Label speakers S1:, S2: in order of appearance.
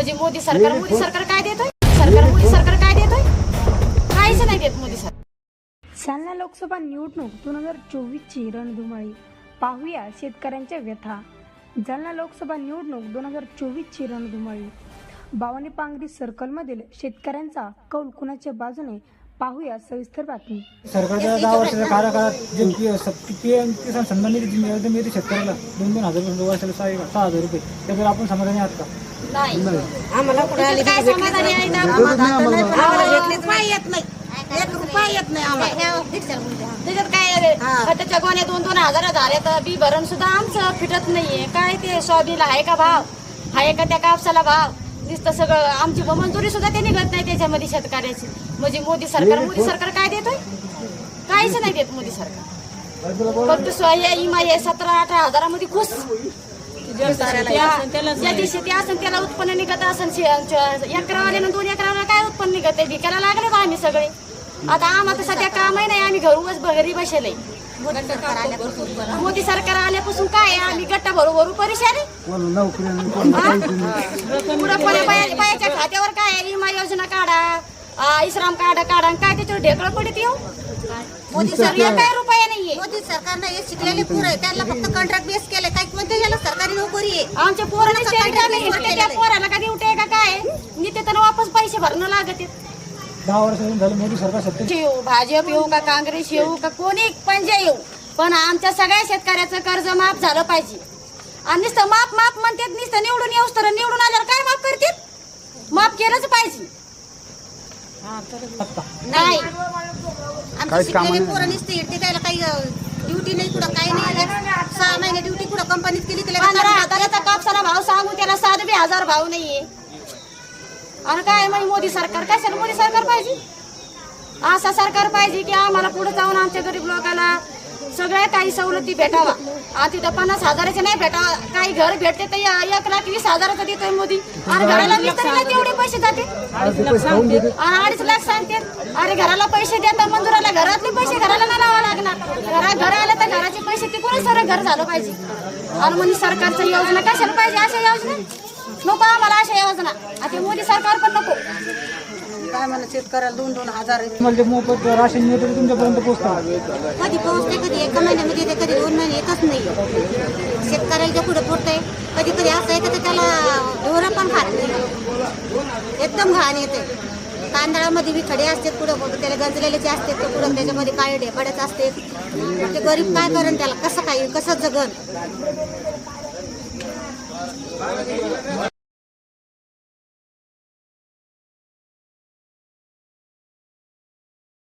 S1: म्हणजे मोदी सरकार मोदी सरकार काय देतोय? सरकार मोदी सरकार काय देतोय? काहीच नाही देत मोदी सरकार.
S2: जालना लोकसभा निवडणूक दोन हजार चोवीसची रणधुमाळी. पाहूया शेतकऱ्यांच्या व्यथा. जालना लोकसभा निवडणूक दोन हजार चोवीसची रणधुमाळी. बावणी पांगरी सर्कलमधील शेतकऱ्यांचा कौल कुणाच्या बाजूने? पाहूया सविस्तर बातमी.
S3: सरकारच्या दहा वर्षाच्या कार्यकाळात जे पी एम किसान सन्मान निधी मिळते शेतकऱ्याला. दोन दोन हजार रुपये वर्षाला सहा सहा हजार रुपये. त्याच्यावर आपण समाधानी आहात का?
S1: नाही.
S4: आम्हाला कुठे आली
S1: काय समाधानी आहे ना?
S4: आम्हाला रुपया येत नाही. एक रुपया येत नाही आम्हाला.
S1: त्याच्यात काय? खताच्या गोण्या दोन दोन हजार तर बी भरण सुद्धा आमचं फिटत नाहीये. काय ते सोयाबीनला आहे का भाव? आहे का त्या कापसाला भाव? नुसतं सगळं आमची मंजुरी सुद्धा ते निघत नाही त्याच्यामध्ये शेतकऱ्याची. म्हणजे मोदी सरकार मोदी सरकार काय देतोय? काहीच नाही देत मोदी सरकार. फक्त सोया इमा हे सतरा अठरा हजारामध्ये खुश. ज्याची शेती असेल त्याला उत्पन्न निघत असेल एकरावाल्यानं दोन एकरावाला काय उत्पन्न निघत? आहे भिकायला लागले बा आम्ही सगळे. आता आम्हाला सध्या कामही नाही आम्ही घरूनच घरी बसेल मोदी सरकार आल्यापासून काय आहे? आम्ही गट्टा भरू भरू परेशान आहे. पुढं पुढे बाया- बायाच्या खात्यावर काय आहे? विमा योजना काढा आ, इस्राम काढा काढा आणि काय त्याच्यावर ढेकळं पडत येऊ? मोदी सरकार काय? रुपया नाहीये.
S4: मोदी सरकारनं हे शिकलेले पूर आहे त्यांना फक्त कॉन्ट्रॅक्ट बेस केले काही म्हणजे याला? सरकारी नोकरी आहे.
S1: आमच्या पोरांना त्या पोराला कधी उठे का काय? निते तर वापस पैसे भरणं लागत.
S3: दहा वर्षापासून झालं मोदी सरकार सत्तेत.
S1: भाजप येऊ का काँग्रेस येऊ का कोणी? येऊ पण आमच्या सगळ्या शेतकऱ्याचं कर्ज माफ झालं पाहिजे. आणि नुसतं माफ माफ म्हणतात नुसतं निवडून येऊस तर निवडून आल्यावर काय माफ करतात माफ केलंच पाहिजे. नाही.
S4: आमची शिकलेली पोरं नुसते त्याला काही ड्युटी नाही कुठं काही नाही. सहा महिने ड्युटी कुठं कंपनीत केली त्याला
S1: कापसाला भाव सांगू त्याला सात बी हजार भाव नाहीये. आणि काय म्हणजे मोदी सरकार? कशाला मोदी सरकार पाहिजे? असं सरकार पाहिजे की आम्हाला पुढे जाऊन आमच्या गरीब लोकांना सगळ्या काही सवलती भेटावा. आणि तिथं पन्नास हजाराचे नाही भेटावा. काही घर भेटते तर या- एक लाख वीस हजाराचं देतोय मोदी. आणि घराला मिस्त्रीला तेवढे पैसे जाते. आणि अडीच लाख सांगते. अरे घराला पैसे देता मंजुराला घरातले पैसे घराला नाही लावा लागणार. घरा घर आलं तर घराचे पैसे तिकडून सर घर झालं पाहिजे. आणि म्हणजे सरकारच्या योजना कशाला पाहिजे? अशा योजना? नको आम्हाला अशा योजना. आता मोदी सरकार पण नको.
S4: काय म्हणा शेतकऱ्याला दोन दोन हजार
S3: तुम्हाला जे मोफत राशन मिळतं ते तुमच्यापर्यंत पोहोचतं
S4: कधी पोहोचते कधी एका महिन्यामध्ये येते कधी दोन महिने येतच नाही. शेतकऱ्याला पुढे पुरतंय. कधी कधी असं येतं तर त्याला ढोरं पण खात नाही. एकदम घाण येते. तांदळामध्ये बी खडे असते पुढं पुढं त्याला गंजलेलेचे असते तर पुढं त्याच्यामध्ये काय ढेपाडेच असते. मग ते गरीब काय करेन त्याला? कसं काय? कसं जगन?